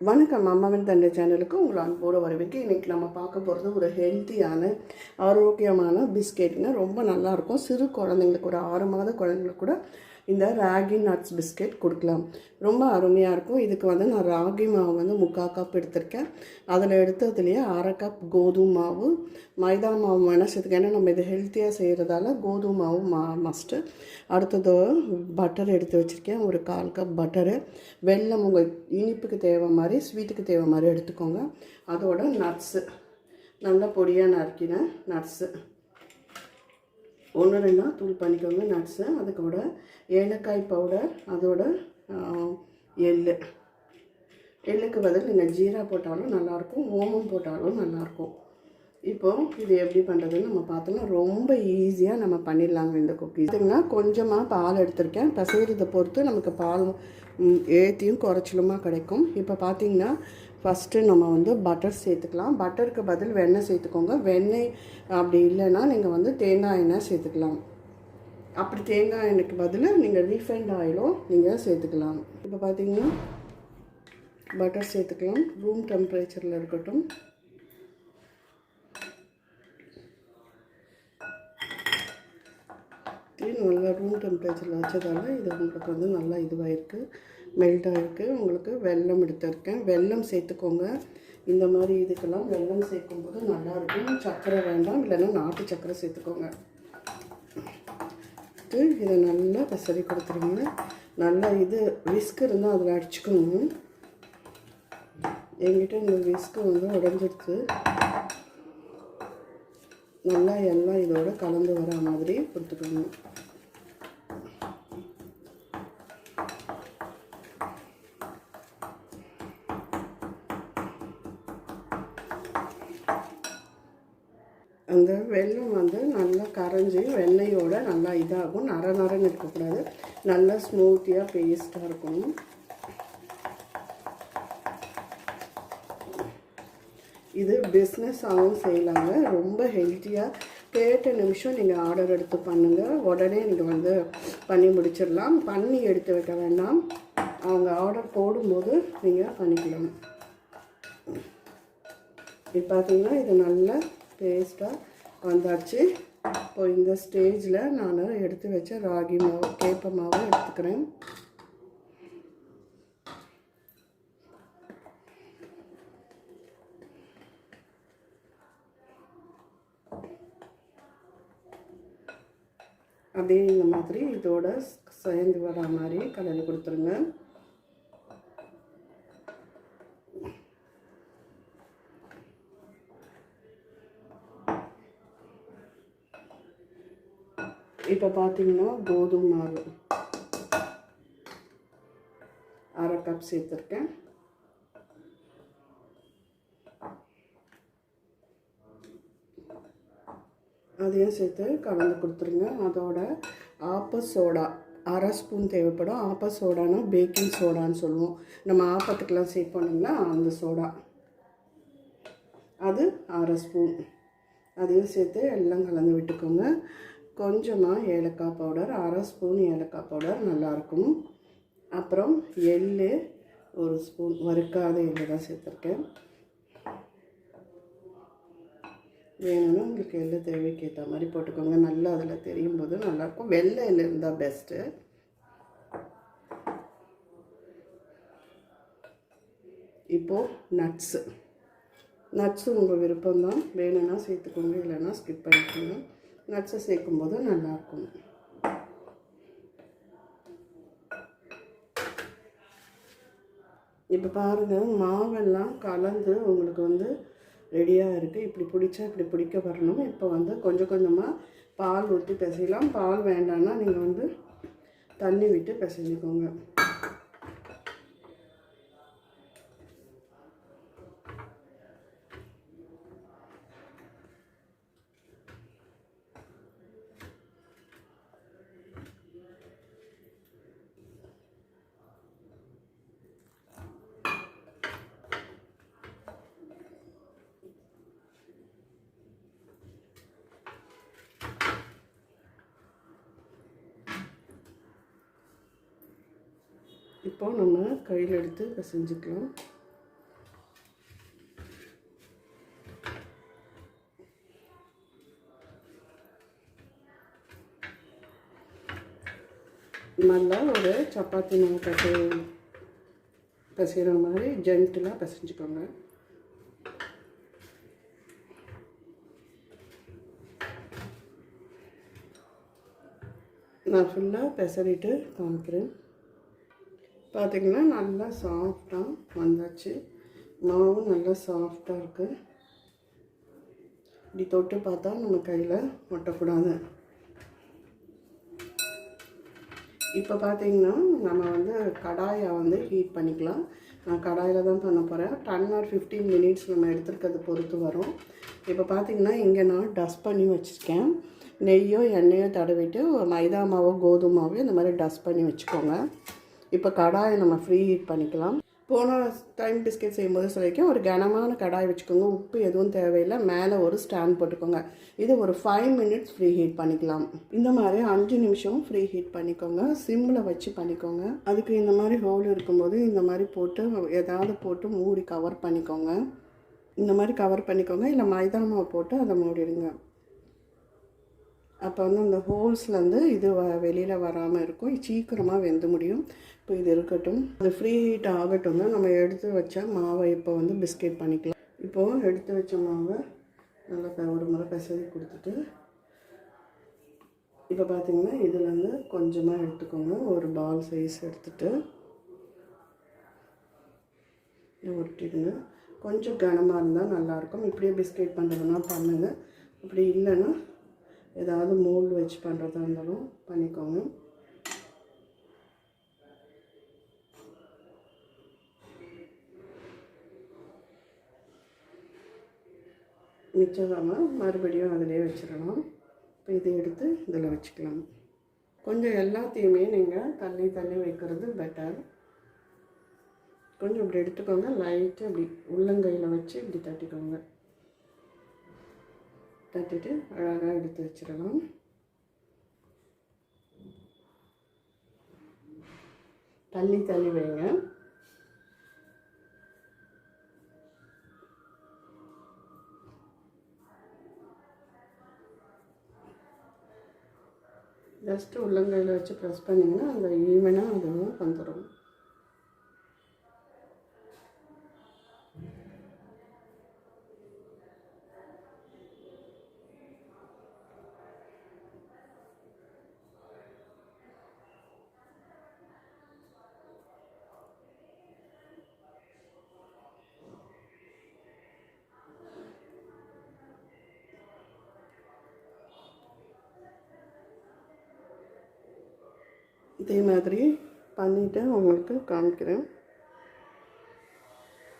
வணக்கம். அம்மாவின் தந்தை சேனலுக்கு உங்களை அன்போடு வரவேற்க இன்றைக்கி நம்ம பார்க்க போகிறது ஒரு ஹெல்த்தியான ஆரோக்கியமான பிஸ்கெட்டுங்க ரொம்ப நல்லாயிருக்கும் சிறு குழந்தைங்களுக்கு ஒரு ஆறு மாத குழந்தைங்களுக்கு கூட இந்த ராகி நட்ஸ் பிஸ்கெட் கொடுக்கலாம். ரொம்ப அருமையாக இருக்கும். இதுக்கு வந்து நான் ராகி மாவு வந்து முக்கால் கப் எடுத்திருக்கேன். அதில் எடுத்ததுலேயே அரை கப் கோதுமை மாவு மைதா மாவு வேணால் சேர்த்துக்க ஏன்னா நம்ம இது ஹெல்த்தியாக செய்கிறதால கோதுமை மாவு மா மஸ்ட்டு அடுத்தது பட்டர் எடுத்து வச்சுருக்கேன். ஒரு கால் கப் பட்டரு வெள்ளம் உங்கள் இனிப்புக்கு தேவை மாதிரி ஸ்வீட்டுக்கு தேவை மாதிரி எடுத்துக்கோங்க. அதோட நட்ஸு நல்லா பொடியாக நறுக்கினேன் நட்ஸு ஒன்று ரெண்டாக தூள் பண்ணிக்கோங்க நட்ஸு அதுக்கூட ஏலக்காய் பவுடர் அதோட எள்ளு. எள்ளுக்கு பதில் நீங்கள் ஜீரா போட்டாலும் நல்லாயிருக்கும் ஓமம் போட்டாலும் நல்லாயிருக்கும். இப்போது இது எப்படி பண்ணுறதுன்னு நம்ம பார்த்தோம்னா ரொம்ப ஈஸியாக நம்ம பண்ணிடலாங்க இந்த குக்கீஸ் இதுங்கன்னா கொஞ்சமாக பால் எடுத்திருக்கேன். பசைகிறத பொறுத்து நமக்கு பால் ஏற்றியும் குறைச்சலுமாக கிடைக்கும். இப்போ பார்த்தீங்கன்னா ஃபஸ்ட்டு நம்ம வந்து பட்டர் சேர்த்துக்கலாம். பட்டருக்கு பதில் வெண்ணெய் சேர்த்துக்கோங்க. வெண்ணெய் அப்படி இல்லைன்னா நீங்கள் வந்து தேங்காய் எண்ணெய் சேர்த்துக்கலாம். அப்படி தேங்காய் எண்ணெய்க்கு பதில் நீங்கள் ரீஃபைண்ட் ஆயிலும் நீங்கள் சேர்த்துக்கலாம். இப்போ பார்த்தீங்கன்னா பட்டர் சேர்த்துக்கலாம். ரூம் டெம்பரேச்சரில் இருக்கட்டும். டீ நல்லா ரூம் டெம்பரேச்சரில் வச்சதால் இது உங்களுக்கு வந்து நல்லா இதுவாகிருக்கு மெல்ட் ஆகிருக்கு உங்களுக்கு வெல்லம் எடுத்துருக்கேன். வெல்லம் சேர்த்துக்கோங்க. இந்த மாதிரி இதுக்கெல்லாம் வெல்லம் சேர்க்கும்போது நல்லாயிருக்கும் சர்க்கரை வேண்டாம். இல்லைன்னா நாட்டு சர்க்கரை சேர்த்துக்கோங்க. இதை நல்லா பசரி கொடுத்துருங்க. நல்லா இது விஸ்க் இருந்தால் அதில் அடிச்சுக்கணும் எங்கிட்ட இந்த விஸ்க்கு வந்து உடஞ்சிடுச்சு நல்லா எல்லாம் இதோட கலந்து வர மாதிரி கொடுத்துக்கணும் அந்த வெல்லம் வந்து நல்லா கரைஞ்சி வெண்ணெயோடு நல்லா இதாகும். நர நரன்னு இருக்கக்கூடாது. நல்லா ஸ்மூத்தியாக பேஸ்ட்டாக இருக்கணும். இது பிஸ்னஸாகவும் செய்யலாங்க. ரொம்ப ஹெல்த்தியாக கேட்ட நிமிஷம் நீங்கள் ஆர்டர் எடுத்து பண்ணுங்கள் உடனே நீங்கள் வந்து பண்ணி முடிச்சிடலாம். பண்ணி எடுத்து வைக்க வேண்டாம். அவங்க ஆர்டர் போடும்போது நீங்கள் பண்ணிக்கலாம். இப்போ பார்த்தீங்கன்னா இது நல்லா பேஸ்ட்டாக வந்தாச்சு. இப்போ இந்த ஸ்டேஜில் நான் எடுத்து வச்ச ராகி மாவு கேப்ப மாவு எடுத்துக்கிறேன். அதே இந்த மாதிரி இதோட சேர்ந்து வர மாதிரி கலந்து கொடுத்துருங்க. இப்போ பார்த்தீங்கன்னா கோதுமை மாவு. அரை கப் சேர்த்துருக்கேன். அதையும் சேர்த்து கலந்து கொடுத்துருங்க. அதோட ஆப்ப சோடா அரை ஸ்பூன் தேவைப்படும். ஆப்ப சோடானா பேக்கிங் சோடான்னு சொல்லுவோம். நம்ம ஆப்பத்துக்கெல்லாம் சேர்ப்போம்னா அந்த சோடா. அது அரை ஸ்பூன். அதையும் சேர்த்து எல்லாம் கலந்து விட்டுக்கோங்க. கொஞ்சமாக ஏலக்காய் பவுடர் அரை ஸ்பூன் ஏலக்காய் பவுடர் நல்லாயிருக்கும். அப்புறம் எள் ஒரு ஸ்பூன் வறுக்காத எள் தான் சேர்த்துருக்கேன். வேணும்னா உங்களுக்கு எள்ளு தேவைக்கு ஏற்ற மாதிரி போட்டுக்கோங்க. நல்லா அதில் தெரியும் போது நல்லாயிருக்கும். வெள்ளை எள் இருந்தால் பெஸ்ட்டு இப்போது நட்ஸு நட்ஸு உங்கள் விருப்பம்தான். வேணும்னா சேர்த்துக்கோங்க இல்லைன்னா ஸ்கிப் பண்ணிக்கோங்க. நட்ஸை சேர்க்கும்போது நல்லாயிருக்கும். இப்போ பாருங்கள் மாவெல்லாம் கலந்து உங்களுக்கு வந்து ரெடியாக இருக்குது இப்படி பிடிச்சா இப்படி பிடிக்க வரணும். இப்போ வந்து கொஞ்சம் கொஞ்சமாக பால் ஊற்றி பிசையலாம். பால் வேண்டாம்னா நீங்கள் வந்து தண்ணி விட்டு பிசைஞ்சுக்கோங்க. இப்போ நம்ம கையில் எடுத்து பிசைஞ்சிக்கலாம். நல்லா ஒரு சப்பாத்தி மாவு பசை பசைகிற மாதிரி ஜென்டலாக பசைஞ்சுக்கோங்க. நான் ஃபுல்லாக பெசரிட்டு காமிக்கிறேன். பார்த்திங்கன்னா நல்லா சாஃப்டாக வந்தாச்சு. மாவும் நல்லா சாஃப்டாக இருக்குது இப்படி தொட்டு பார்த்தா நம்ம கையில் ஒட்டக்கூடாது. இப்போ பார்த்தீங்கன்னா நம்ம வந்து கடாயை வந்து ஹீட் பண்ணிக்கலாம். நான் கடாயில் தான் பண்ண போகிறேன் டென் ஆர் ஃபிஃப்டீன் மினிட்ஸ் நம்ம எடுத்துருக்கிறது பொறுத்து வரும். இப்போ பார்த்திங்கன்னா இங்கே நான் டஸ்ட் பண்ணி வச்சுருக்கேன். நெய்யோ எண்ணெயோ தடவிட்டு மைதா மாவோ கோதுமாவோ இந்த மாதிரி டஸ்ட் பண்ணி வச்சுக்கோங்க. இப்போ கடாயை நம்ம ஃப்ரீ ஹீட் பண்ணிக்கலாம். போன டைம் பிஸ்கெட் செய்யும்போது சொல்லியிருக்கேன் ஒரு கனமான கடாய் வச்சுக்கோங்க. உப்பு எதுவும் தேவையில்லை. மேலே ஒரு ஸ்டாண்ட் போட்டுக்கோங்க. இது ஒரு ஃபைவ் மினிட்ஸ் ஃப்ரீ ஹீட் பண்ணிக்கலாம். இந்த மாதிரி அஞ்சு நிமிஷம் ஃப்ரீ ஹீட் பண்ணிக்கோங்க. சிம்மில் வச்சு பண்ணிக்கோங்க. அதுக்கு இந்த மாதிரி ஹோல் இருக்கும்போது இந்த மாதிரி போட்டு ஏதாவது போட்டு மூடி கவர் பண்ணிக்கோங்க. இந்த மாதிரி கவர் பண்ணிக்கோங்க. இல்லை மைதா மாவு போட்டு அதை மூடிடுங்க. அப்போ வந்து அந்த ஹோல்ஸ்லேருந்து இது வ வெளியில் வராமல் இருக்கும். சீக்கிரமாக வெந்து முடியும். இப்போ இது இருக்கட்டும். அது ஃப்ரீ ஹீட் ஆகட்டும் தான் நம்ம எடுத்து வச்ச மாவை இப்போ வந்து பிஸ்கெட் பண்ணிக்கலாம். இப்போது எடுத்து வச்ச மாவை நல்லா ஒரு முறை பிசறி கொடுத்துட்டு இப்போ பார்த்திங்கன்னா இதுலேருந்து கொஞ்சமாக எடுத்துக்கோங்க. ஒரு பால் சைஸ் எடுத்துகிட்டு ஒட்டிடுங்க. கொஞ்சம் கனமாக இருந்தால் நல்லாயிருக்கும் இப்படியே பிஸ்கெட் பண்ணுறதுனா பண்ணுங்க. அப்படி இல்லைன்னா ஏதாவது மோல்டு வச்சு பண்ணுறதா இருந்தாலும் பண்ணிக்கோங்க. மிச்சமாக மறுபடியும் அதிலே வச்சிடலாம். இப்போ இதை எடுத்து இதில் வச்சுக்கலாம். கொஞ்சம் எல்லாத்தையுமே நீங்கள் தள்ளி தள்ளி வைக்கிறது பெட்டர் கொஞ்சம் இப்படி எடுத்துக்கோங்க. லைட்டு இப்படி உள்ளங்கையில் வச்சு இப்படி தட்டிக்கோங்க. தட்டிட்டு அழகாக எடுத்து வச்சிடலாம் தள்ளி தள்ளி வைங்க ஜஸ்ட்டு உள்ளங்கையில் வச்சு ப்ரெஸ் பண்ணிங்கன்னா அந்த ஈவனாக அதுவும் வந்துடும் இதே மாதிரி பண்ணிவிட்டு உங்களுக்கு காமிக்கிறேன்.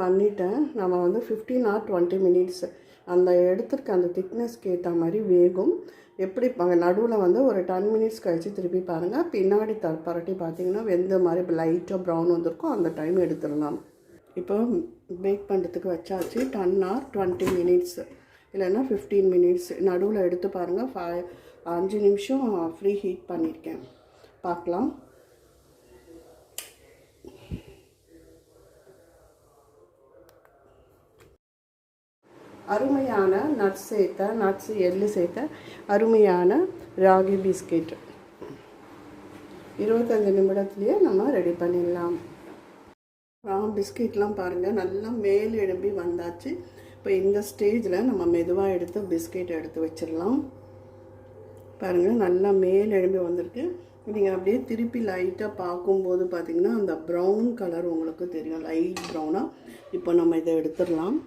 பண்ணிவிட்டேன் நம்ம வந்து ஃபிஃப்டீன் ஆர் டுவெண்ட்டி மினிட்ஸ் அந்த எடுத்துருக்க அந்த திக்னஸ்க்கு ஏற்ற மாதிரி வேகும். எப்படி நடுவில் வந்து ஒரு டென் மினிட்ஸ் கழித்து திருப்பி பாருங்கள் பின்னாடி த பரட்டி பார்த்தீங்கன்னா வெந்த மாதிரி லைட்டாக ப்ரௌன் வந்திருக்கும். அந்த டைம் எடுத்துடலாம். இப்போ பேக் பண்ணுறதுக்கு வச்சாச்சு. டென் ஆர் டுவெண்ட்டி மினிட்ஸ் இல்லைன்னா ஃபிஃப்டீன் மினிட்ஸ் நடுவில் எடுத்து பாருங்கள் ஃபைவ் அஞ்சு நிமிஷம் ஃப்ரீ ஹீட் பண்ணியிருக்கேன் பார்க்கலாம். அருமையான நட்ஸ் சேர்த்த நட்ஸ் எள்ளு சேர்த்த அருமையான ராகி பிஸ்கெட். இருபத்தஞ்சு நிமிடத்துலேயே நம்ம ரெடி பண்ணிடலாம். ராம் பிஸ்கெட்லாம் பாருங்கள் நல்லா மேல் எழும்பி வந்தாச்சு. இப்போ இந்த ஸ்டேஜில் நம்ம மெதுவாக எடுத்து பிஸ்கெட் எடுத்து வச்சிடலாம். பாருங்கள் நல்லா மேல் எழும்பி வந்திருக்கு. நீங்கள் அப்படியே திருப்பி லைட்டாக பார்க்கும்போது பார்த்தீங்கன்னா அந்த ப்ரௌன் கலர் உங்களுக்கு தெரியும். லைட் ப்ரௌனாக இப்போ நம்ம இதை எடுத்துடலாம்.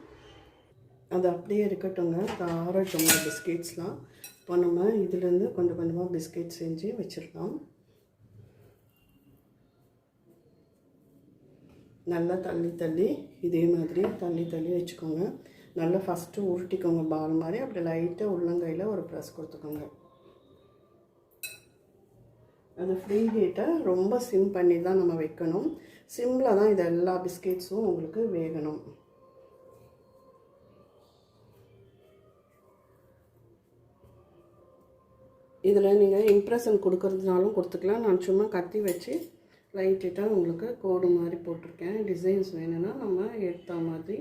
அது அப்படியே இருக்கட்டுங்க தாரட்டும் பிஸ்கெட்ஸ்லாம். இப்போ நம்ம இதுலேருந்து கொஞ்சம் கொஞ்சமாக பிஸ்கெட் செஞ்சு வச்சிடலாம். நல்லா தள்ளி தள்ளி இதே மாதிரி தள்ளி தள்ளி வச்சுக்கோங்க. நல்லா ஃபஸ்ட்டு உருட்டிக்கோங்க பால் மாதிரி. அப்படி லைட்டாக உள்ளங்கையில் ஒரு ப்ரெஸ் கொடுத்துக்கோங்க. அது ஃப்ரீ ஹீட்டை ரொம்ப சிம் பண்ணி தான் நம்ம வைக்கணும். சிம்மில் தான் இது எல்லா பிஸ்கெட்ஸும் உங்களுக்கு வேகணும். இதில் நீங்கள் இம்ப்ரெஷன் கொடுக்கறதுனாலும் கொடுத்துக்கலாம். நான் சும்மா கத்தி வச்சு லைட்டாக உங்களுக்கு கோடு மாதிரி போட்டிருக்கேன். டிசைன்ஸ் வேணும்னா நம்ம ஏற்ற மாதிரி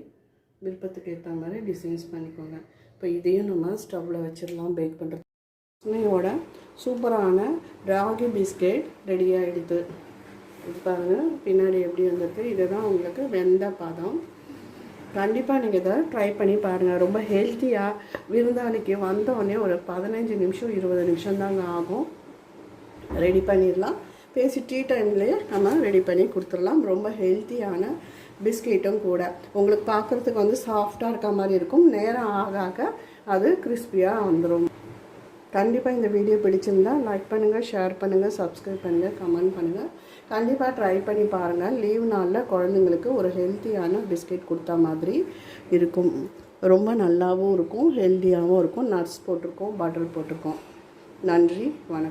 விருப்பத்துக்கு ஏற்ற மாதிரி டிசைன்ஸ் பண்ணிக்கோங்க. இப்போ இதையும் நம்ம ஸ்டவ்வில் வச்சிடலாம் பேக் பண்ணுறது சுமையோட சூப்பரான ராகி பிஸ்கெட் ரெடி ஆகிடுது இது பாருங்கள் பின்னாடி எப்படி வந்திருக்கு? இதுதான் உங்களுக்கு வெந்த பதம். கண்டிப்பாக நீங்கள் இதை ட்ரை பண்ணி பாருங்கள் ரொம்ப ஹெல்த்தியாக விருந்தாளிக்கு வந்தோடனே ஒரு பதினஞ்சு நிமிஷம் இருபது நிமிஷம் தாங்க ஆகும். ரெடி பண்ணிடலாம். பேசி டீ டைம்லேயே நம்ம ரெடி பண்ணி கொடுத்துடலாம். ரொம்ப ஹெல்த்தியான பிஸ்கெட்டும் கூட. உங்களுக்கு பார்க்குறதுக்கு வந்து சாஃப்டாக இருக்க மாதிரி இருக்கும். நேரம் ஆக ஆக அது கிறிஸ்பியாக வந்துடும் கண்டிப்பாக இந்த வீடியோ பிடிச்சிருந்தா லைக் பண்ணுங்கள் ஷேர் பண்ணுங்கள் சப்ஸ்கிரைப் பண்ணுங்கள் கமெண்ட் பண்ணுங்கள் கண்டிப்பாக ட்ரை பண்ணி பாருங்கள் லீவ் நாளில் குழந்தைங்களுக்கு ஒரு ஹெல்த்தியான பிஸ்கெட் கொடுத்தா மாதிரி இருக்கும். ரொம்ப நல்லாவும் இருக்கும் ஹெல்த்தியாகவும் இருக்கும். நட்ஸ் போட்டிருக்கோம் பட்டர் போட்டிருக்கோம். நன்றி வணக்கம்.